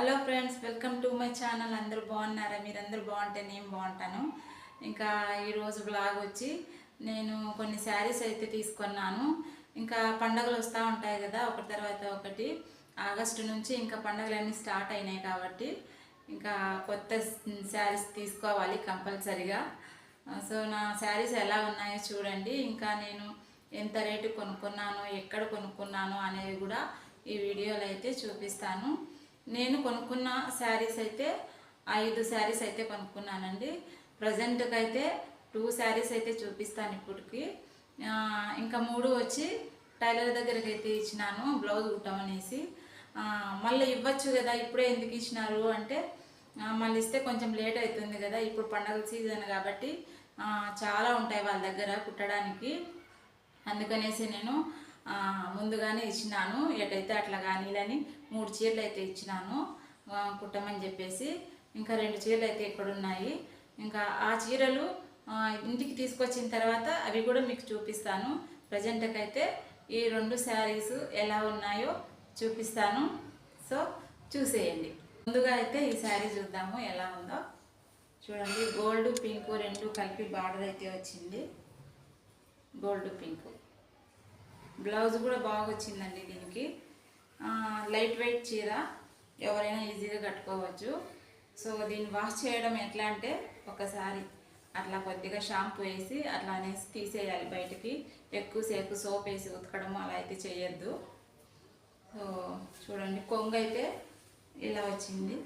Hello friends welcome to my channel అందరూ బాగున్నారా? మీరందరూ బాగుంటే నేను బాగుంటాను. ఇంకా ఈరోజు బ్లాగ్ వచ్చి నేను కొన్ని శారీస్ అయితే తీసుకున్నాను. ఇంకా పండగలు వస్తూ ఉంటాయి కదా ఒకటి తర్వాత ఒకటి. ఆగస్టు నుంచి ఇంకా పండగలన్నీ స్టార్ట్ అయినాయి కాబట్టి ఇంకా కొత్త శారీస్ తీసుకోవాలి కంపల్సరిగా. సో నా శారీస్ ఎలా ఉన్నాయో చూడండి. ఇంకా నేను ఎంత రేటు కొనుక్కున్నాను ఎక్కడ కొనుక్కున్నాను అనేది కూడా ఈ వీడియోలో అయితే చూపిస్తాను. నేను కొనుక్కున్న శారీస్ అయితే ఐదు శారీస్ అయితే కొనుక్కున్నానండి. ప్రజెంట్కి అయితే టూ శారీస్ అయితే చూపిస్తాను ఇప్పటికి. ఇంకా మూడు వచ్చి టైలర్ దగ్గరికి అయితే ఇచ్చినాను బ్లౌజ్ కుట్టమనేసి మళ్ళీ ఇవ్వచ్చు కదా ఇప్పుడే ఎందుకు ఇచ్చినారు అంటే మళ్ళీ ఇస్తే కొంచెం లేట్ అవుతుంది కదా ఇప్పుడు పండగల సీజన్ కాబట్టి చాలా ఉంటాయి వాళ్ళ దగ్గర కుట్టడానికి. అందుకనేసి నేను ముందుగానే ఇచ్చినాను. ఎటైతే అట్లా కానీలని మూడు చీరలు అయితే ఇచ్చినాను. కుట్టమని చెప్పేసి ఇంకా రెండు చీరలు అయితే ఇక్కడ ఉన్నాయి. ఇంకా ఆ చీరలు ఇంటికి తీసుకొచ్చిన తర్వాత అవి కూడా మీకు చూపిస్తాను. ప్రజెంట్కి అయితే ఈ రెండు శారీస్ ఎలా ఉన్నాయో చూపిస్తాను. సో చూసేయండి. ముందుగా అయితే ఈ శారీ చూద్దాము ఎలా ఉందో. చూడండి గోల్డ్ పింక్ రెండు కలిపి బార్డర్ అయితే వచ్చింది. Gold pink. బ్లౌజ్ కూడా బాగా వచ్చిందండి దీనికి లైట్ వెయిట్ చీర ఎవరైనా ఈజీగా కట్టుకోవచ్చు. సో దీన్ని వాష్ చేయడం ఎట్లా అంటే ఒకసారి అట్లా కొద్దిగా షాంపూ వేసి అట్లా అనేసి తీసేయాలి బయటికి. ఎక్కువసేపు సోప్ వేసి ఉతకడం అలా అయితే చేయొద్దు. సో చూడండి కొంగు అయితే ఇలా వచ్చింది.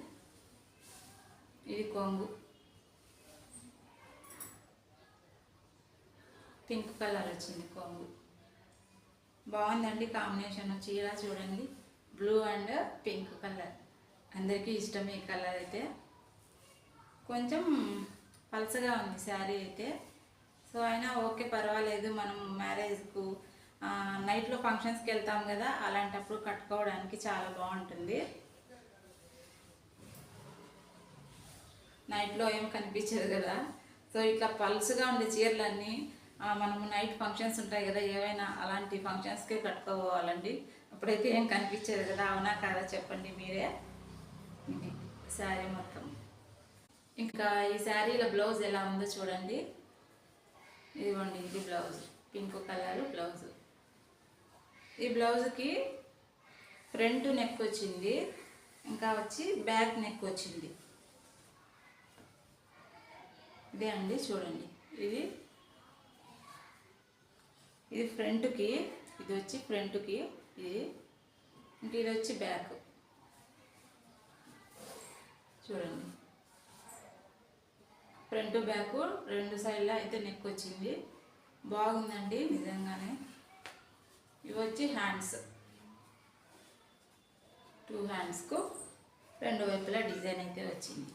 ఇది కొంగు. పింక్ కలర్ వచ్చింది కొంగు. బాగుందండి కాంబినేషన్. చీర చూడండి. Blue and pink colour. అందరికీ ఇష్టం ఈ కలర్ అయితే. కొంచెం పలసగా ఉంది శారీ అయితే. సో అయినా ఓకే పర్వాలేదు. మనం మ్యారేజ్కు నైట్లో ఫంక్షన్స్కి వెళ్తాం కదా అలాంటప్పుడు కట్టుకోవడానికి చాలా బాగుంటుంది. నైట్లో ఏం కనిపించదు కదా. సో ఇట్లా పల్స్గా ఉండే చీరలన్నీ మనము నైట్ ఫంక్షన్స్ ఉంటాయి కదా ఏవైనా అలాంటి ఫంక్షన్స్కే కట్టుకోవాలండి. అప్పుడైతే ఏం కనిపించేది కదా అవునా కాదా చెప్పండి మీరే. ఇది శారీ మొత్తం. ఇంకా ఈ శారీలో బ్లౌజ్ ఎలా ఉందో చూడండి. ఇదిగోండి ఇది బ్లౌజ్ పింక్ కలర్ బ్లౌజ్ ఈ బ్లౌజ్కి ఫ్రంట్ నెక్ వచ్చింది ఇంకా వచ్చి బ్యాక్ నెక్ వచ్చింది. ఇదే అండి చూడండి. ఇది ఇది ఫ్రంట్కి ఇది వచ్చి ఫ్రంట్కి ఇది ఇంకా ఇది వచ్చి బ్యాక్. చూడండి. ఫ్రంట్ బ్యాక్ రెండు సైడ్లో అయితే నెక్ వచ్చింది. బాగుందండి నిజంగానే. ఇవి వచ్చి హ్యాండ్స్. టూ హ్యాండ్స్కు రెండు వైపులా డిజైన్ అయితే వచ్చింది.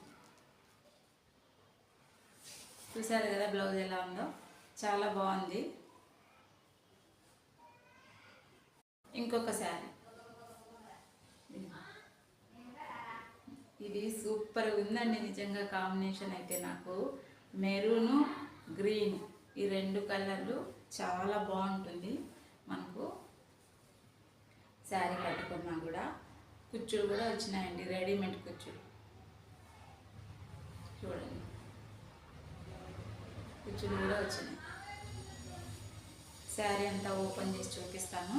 చూసారు కదా బ్లౌజ్ ఎలా ఉందో? చాలా బాగుంది. ఇంకొక శారీ. ఇది సూపర్ ఉందండి నిజంగా కాంబినేషన్ అయితే నాకు. మెరూను గ్రీన్ ఈ రెండు కలర్లు చాలా బాగుంటుంది. మనకు శారీ కట్టుకున్నా కూడా. కుచ్చులు కూడా వచ్చినాయండి రెడీమేడ్ కుచ్చులు. చూడండి. కుచ్చులు కూడా వచ్చినాయి. శారీ అంతా ఓపెన్ చేసి చూపిస్తాను.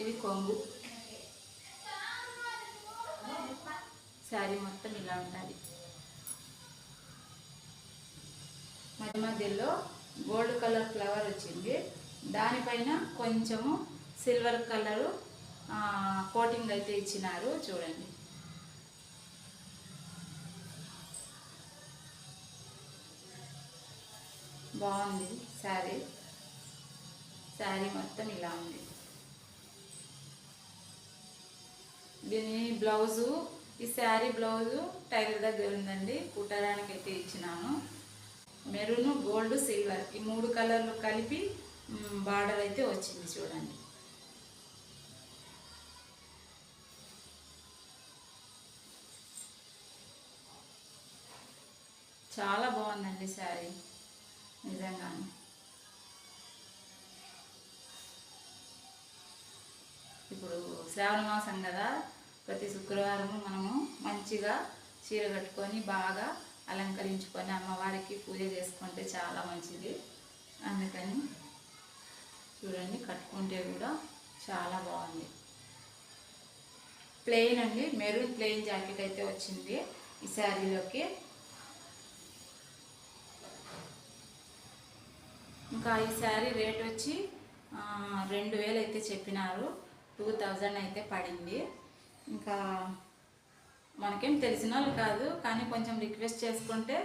ఇది కొంగు. శారీ మొత్తం ఇలా ఉంటుంది మధ్య మధ్యలో గోల్డ్ కలర్ ఫ్లవర్ వచ్చింది. దానిపైన కొంచెము సిల్వర్ కలరు కోటింగ్ అయితే ఇచ్చినారు. చూడండి. బాగుంది శారీ. శారీ మొత్తం ఇలా ఉంది. దీని బ్లౌజు ఈ శారీ బ్లౌజు టైలర్ దగ్గర ఉందండి కుట్టడానికి అయితే ఇచ్చినాను. మెరూన్ గోల్డ్ సిల్వర్ ఈ మూడు కలర్లు కలిపి బార్డర్ అయితే వచ్చింది చూడండి. చాలా బాగుందండి శారీ నిజంగానే. శ్రావణ మాసం కదా. ప్రతి శుక్రవారం మనము మంచిగా చీర కట్టుకొని బాగా అలంకరించుకొని అమ్మవారికి పూజ చేసుకుంటే చాలా మంచిది. అందుకని చూడండి కట్టుకుంటే కూడా చాలా బాగుంది. ప్లెయిన్ అండి మెరూన్ ప్లెయిన్ జాకెట్ అయితే వచ్చింది ఈ శారీలోకి. ఇంకా ఈ శారీ రేట్ వచ్చి రెండు వేలు అయితే చెప్పినారు. టూ థౌజండ్ అయితే పడింది. ఇంకా మనకేం తెలిసిన వాళ్ళు కాదు కానీ కొంచెం రిక్వెస్ట్ చేసుకుంటే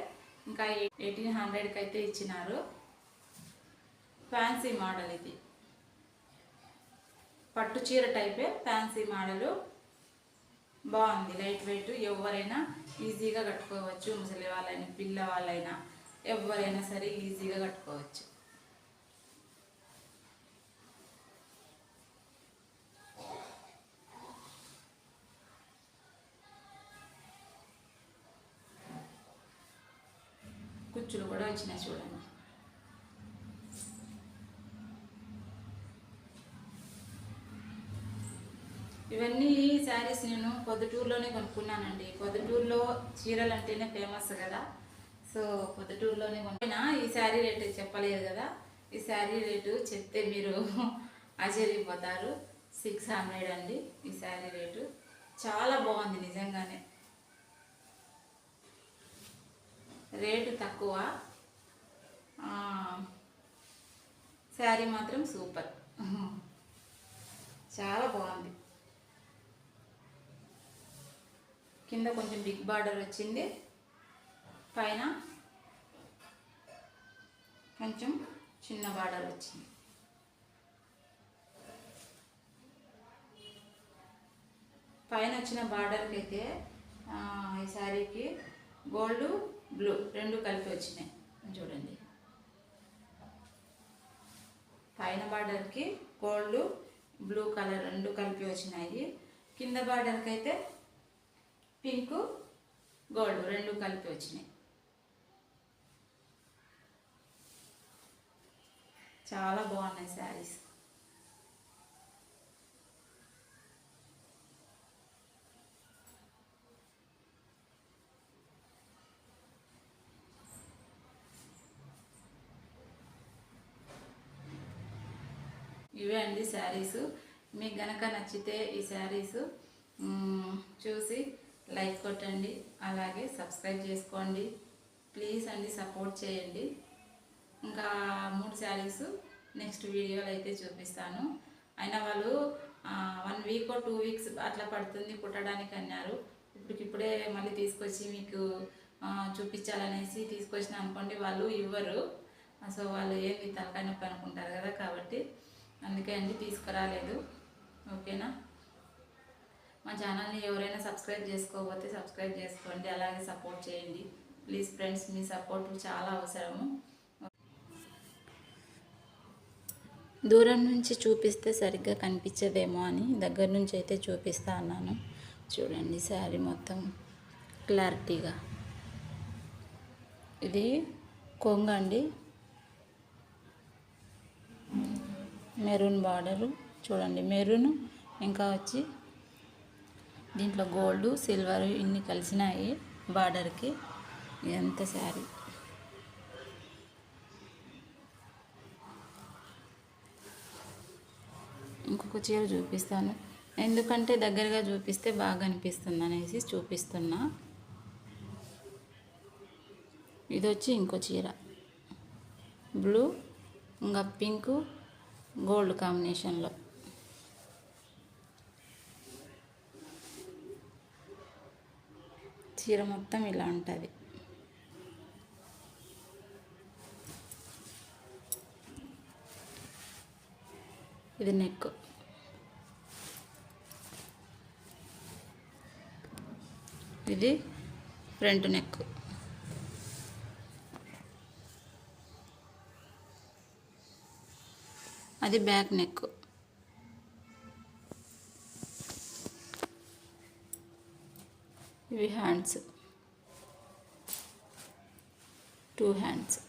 ఇంకా ఎయిటీన్ హండ్రెడ్కి అయితే ఇచ్చినారు. ఫ్యాన్సీ మోడల్ ఇది. పట్టు చీర టైపే ఫ్యాన్సీ మోడలు. బాగుంది లైట్ వెయిట్ ఎవరైనా ఈజీగా కట్టుకోవచ్చు ముసలి వాళ్ళైనా పిల్ల వాళ్ళైనా ఎవరైనా సరే ఈజీగా కట్టుకోవచ్చు. కుచ్చులు కూడా వచ్చినాయి చూడండి. ఇవన్నీ శారీస్ నేను పొద్దుటూరులోనే కొనుక్కున్నానండి. పొద్దుటూరులో చీరలు అంటేనే ఫేమస్ కదా. సో పొద్దుటూరులోనే కొనుక్కున్నా. ఈ శారీ రేటు చెప్పలేదు కదా. ఈ శారీ రేటు చెప్తే మీరు ఆశ్చర్యపోతారు. సిక్స్ హండ్రెడ్ అండి ఈ శారీ రేటు. చాలా బాగుంది నిజంగానే. రేటు తక్కువ. శారీ మాత్రం సూపర్. చాలా బాగుంది. కింద కొంచెం బిగ్ బార్డర్ వచ్చింది. పైన కొంచెం చిన్న బార్డర్ వచ్చింది. పైన వచ్చిన బార్డర్కి అయితే ఈ శారీకి గోల్డ్ బ్లూ రెండు కలిపి వచ్చినాయి. చూడండి. పైన బార్డర్కి గోల్డ్ బ్లూ కలర్ రెండు కలిపి వచ్చినాయి. కింద బార్డర్కి అయితే పింక్ గోల్డ్ రెండు కలిపి వచ్చినాయి. చాలా బాగున్నాయి శారీస్ ఇవే అండి శారీస్. మీకు గనక నచ్చితే ఈ శారీస్ చూసి లైక్ కొట్టండి. అలాగే సబ్స్క్రైబ్ చేసుకోండి. ప్లీజ్ అండి సపోర్ట్ చేయండి. ఇంకా మూడు శారీస్ నెక్స్ట్ వీడియోలో అయితే చూపిస్తాను. అయినా వాళ్ళు వన్ వీక్ టూ వీక్స్ అట్లా పడుతుంది కుట్టడానికి అన్నారు. ఇప్పటికిప్పుడే మళ్ళీ తీసుకొచ్చి మీకు చూపించాలనేసి తీసుకొచ్చిన అనుకోండి వాళ్ళు ఇవ్వరు. సో వాళ్ళు ఏమి తలకాయ నొప్పి అనుకుంటారు కదా కాబట్టి అందుకే అండి తీసుకురాలేదు. ఓకేనా? మా ఛానల్ని ఎవరైనా సబ్స్క్రైబ్ చేసుకోకపోతే సబ్స్క్రైబ్ చేసుకోండి అలాగే సపోర్ట్ చేయండి. ప్లీజ్ ఫ్రెండ్స్ మీ సపోర్ట్ చాలా అవసరము. దూరం నుంచి చూపిస్తే సరిగ్గా కనిపించదేమో అని దగ్గర నుంచి అయితే చూపిస్తా అన్నాను. చూడండి శారీ మొత్తం క్లారిటీగా. ఇది కొంగ అండి. మెరూన్ బార్డరు చూడండి. మెరూన్ ఇంకా వచ్చి దీంట్లో గోల్డ్ సిల్వర్ ఇన్ని కలిసినాయి బార్డర్కి. ఎంత శారీ. ఇంకొక చీర చూపిస్తాను. ఎందుకంటే దగ్గరగా చూపిస్తే బాగా అనిపిస్తుంది అనేసి చూపిస్తున్నా. ఇది వచ్చి ఇంకో చీర. బ్లూ ఇంకా పింక్ గోల్డ్ కాంబినేషన్లో. చీర మొత్తం ఇలా ఉంటుంది. ఇది నెక్ ఇది ఫ్రంట్ నెక్ అది బ్యాక్ నెక్. ఇవి హ్యాండ్స్. Two hands.